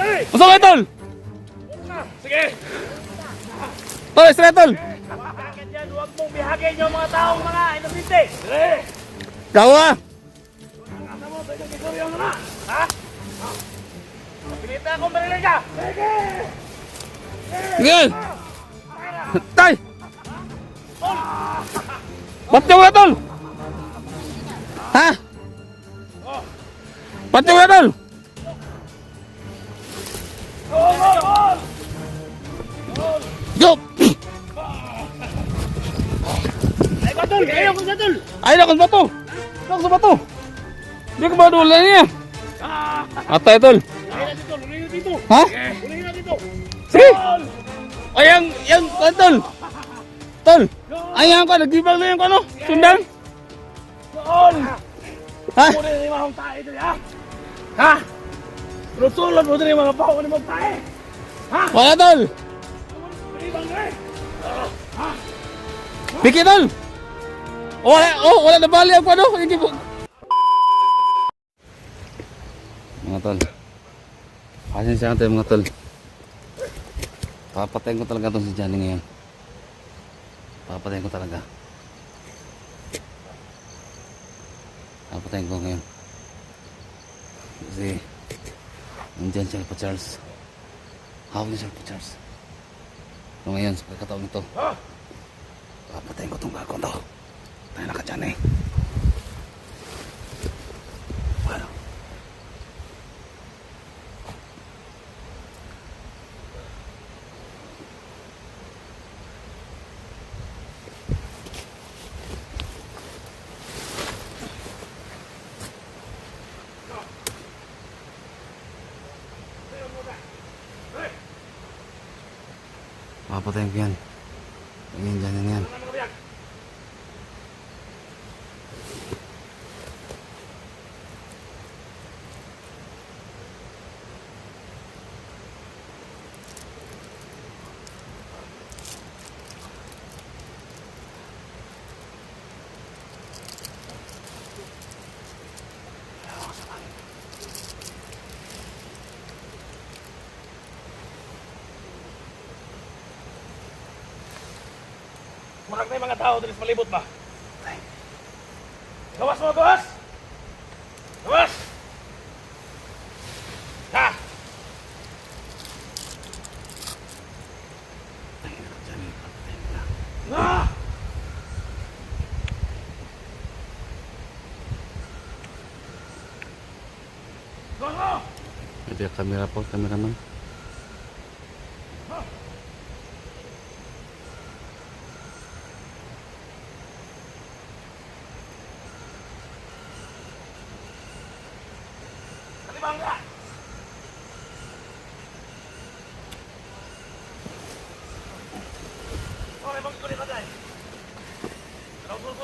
Dali! Usa ka tol. Sige! Tol, straight tol. Bakit yan? Huwag mong bihagin yung mga taong mga inabinte! Dali! Gawa. Ano na! Ha? Pinita akong barilan ka! Sige! Sige. Tay. Patyo ka tol. Ha? Patyo ka tol. Badol! Ayaw ko sa dol! Ay, nakon ba to? Nakon sa ba to? Hindi ko ba dula niya? Ah! Atay tol. Ha? Ulihin na dito! Sige. Gol! Ay, yang, tol. Tol. Ay, yang ko, nagibang na yung ano, sundan. Gol! Ha? Ha? Rusulot mo din yung mga pao ni mga tayo! Ha? Wala tol. Ibang eh! Piki tol. Wala, oh, wala na bali ako ano. Hindi po. Mga tol. Pasensya tayo mga tol. Papatayin ko talaga itong si Johnny ngayon. Papatayin ko talaga. Papatayin ko ngayon. Kasi, nandyan siya pa Charles. Niya siya pa Charles. So ngayon, sa pagkataon ito, papatayin ko itong gagawin to. Tayo na ka Johnny. Ano? Papatayin ko yan. Tingin dyan yan yan. Marag na yung mga tao dito sa palibot ba? Gawas mo, gawas! Gawas! Ha! Na. Gawas mo! Yung camera po, cameraman. Kalibang ka! Oh, may pagkulit ka dyan.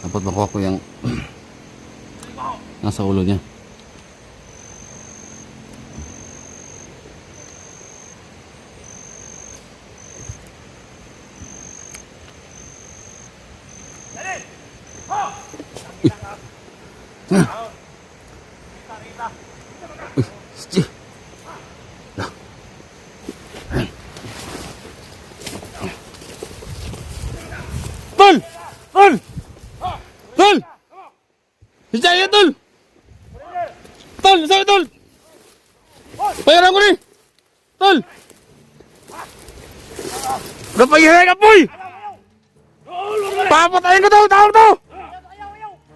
Dapat makuha ko yung nasa ulo niya. Tol! Tol! Bisa ya tol! Tol, saya tol! Bayaran ko ni! Tol! Udah pagihan ka boy! Papatayin ko to! Tawag to!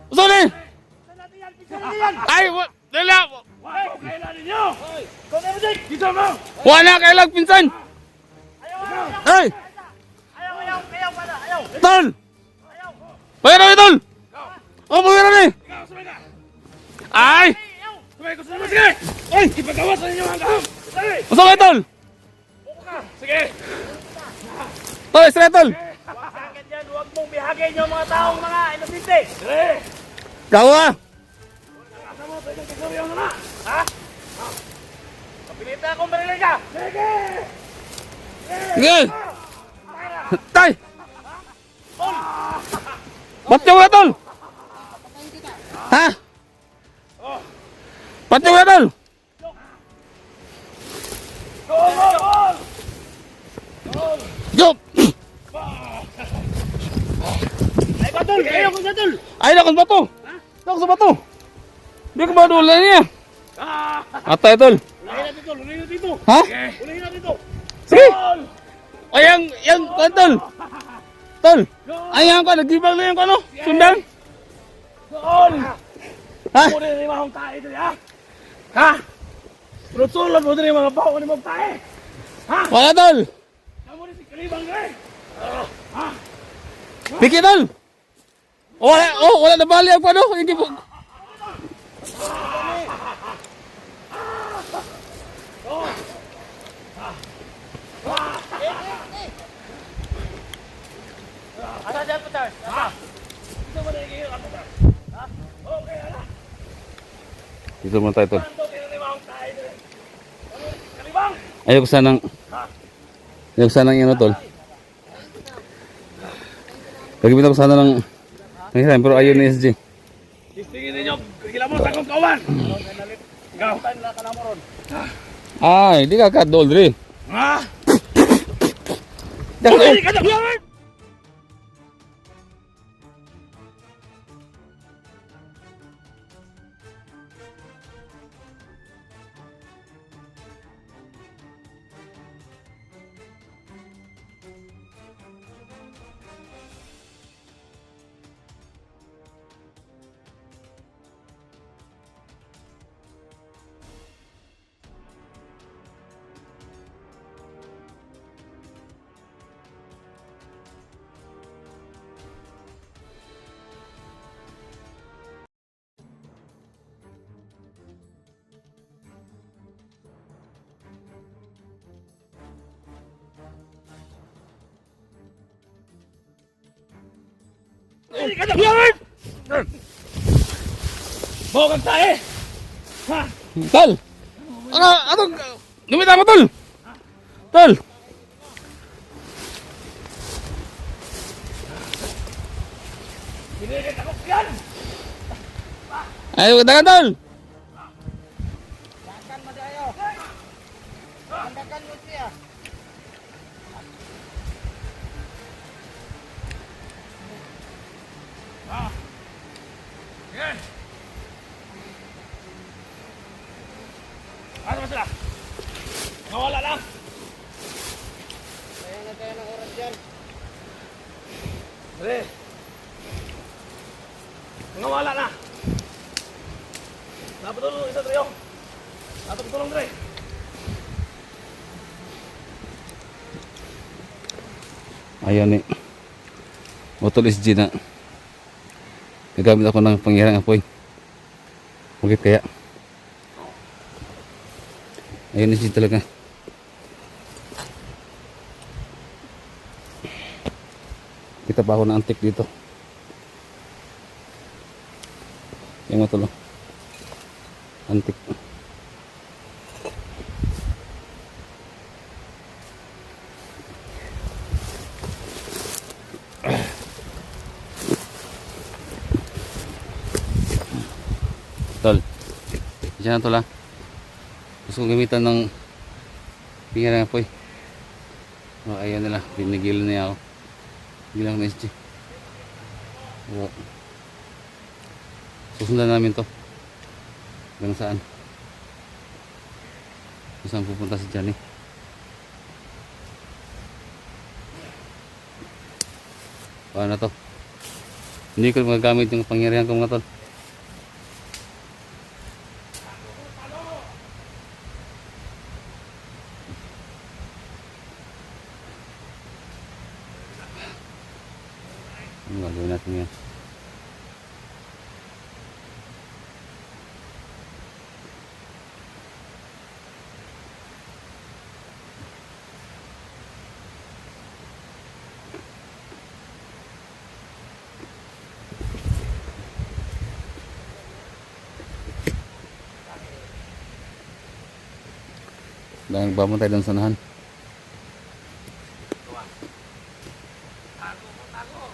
Uso ni! Dala! Ay, mo! Wala kailang pinsan! Ay! Ayaw, ayaw, ayaw, wala, ayaw! Tol! Ayaw! Bayaran ni tol! Oh! Ikaw, sumay ka! Ay! Sumay ko sa naman, sige! Ay! Ipagawa sa inyo ang! Uso kay tol! Buko ka! Sige! Tol, isra tol! Wasakan dyan, huwag mong bihagin yung mga taong mga inobinte! Sige! Gawa! Na na! Ha? Kapilita akong marilay ka! Sige! Sige! Tay! Ba't yung tol? Ha? Ba't yung tol? Gol! Gol! Yup! Ay, batol! Ayaw ko batol! Ay, nakon bato! Nakon sa bato! Hindi ko ba dula niya? Ah! Atay tol! Ulayin natin ito! Ulayin natin ito! Ha? Ulayin natin ito! Sige! O yang, yang, tol! Tol! Ay, yang ka, nagibang na yung ano? Sundang? Gol! Ha? Mo rin yung mga tae dito, ha? Ha? Rutsulad mo din yung mga bawa ni mga tae! Ha? Wala tol! Kamu rin si Kalibang ka eh! Ah, Ha? Piki tol! Wala, oh, wala na bali ang ano? Hindi po. Asa dyan po, Charles? Ha? Ito mo rin yung ako, Charles? Ha? Okay, ala! Dito muna tayo tol. Ayoko sanang, ayoko sanang ano tol. Nagibit ako sana ng, ng hiram, pero ayaw ni SG. Tistingin ninyo, kila mo sa akong kawan! Ikaw! na ka na mo ron. Ay, di ka kadol, Dre. Ha? Dak- Uy, Bawa kang tae! Ha? Tol! Ano, ano, lumita mo, ako yan! Ayaw ka dagan, tol! Yan! Ano ba sila? Nawala lang! Kaya na tayo ng oras dyan. Dali! Nawala na! Dapat tulong isa tayo! Dapat tulong Dre! Ayaw ni Utol SG na Nagamit ako ng pangyarang apoy Bakit kaya? Ayaw ni SG talaga nakakita pa ako ng antik dito. Yung mga tulo. Antik. Tol. Diyan na tol ah. Gusto kong gamitan ng pingira ng apoy. Oh, ayaw nila. Binigilan niya ako. Gilang na SG. So, susundan namin to. Hanggang saan? Kung saan pupunta si Johnny. Paano na to? Hindi ko magagamit yung pangyarihan ko mga tol. Dahil nagbabantay doon sa nahan. Tago, tago.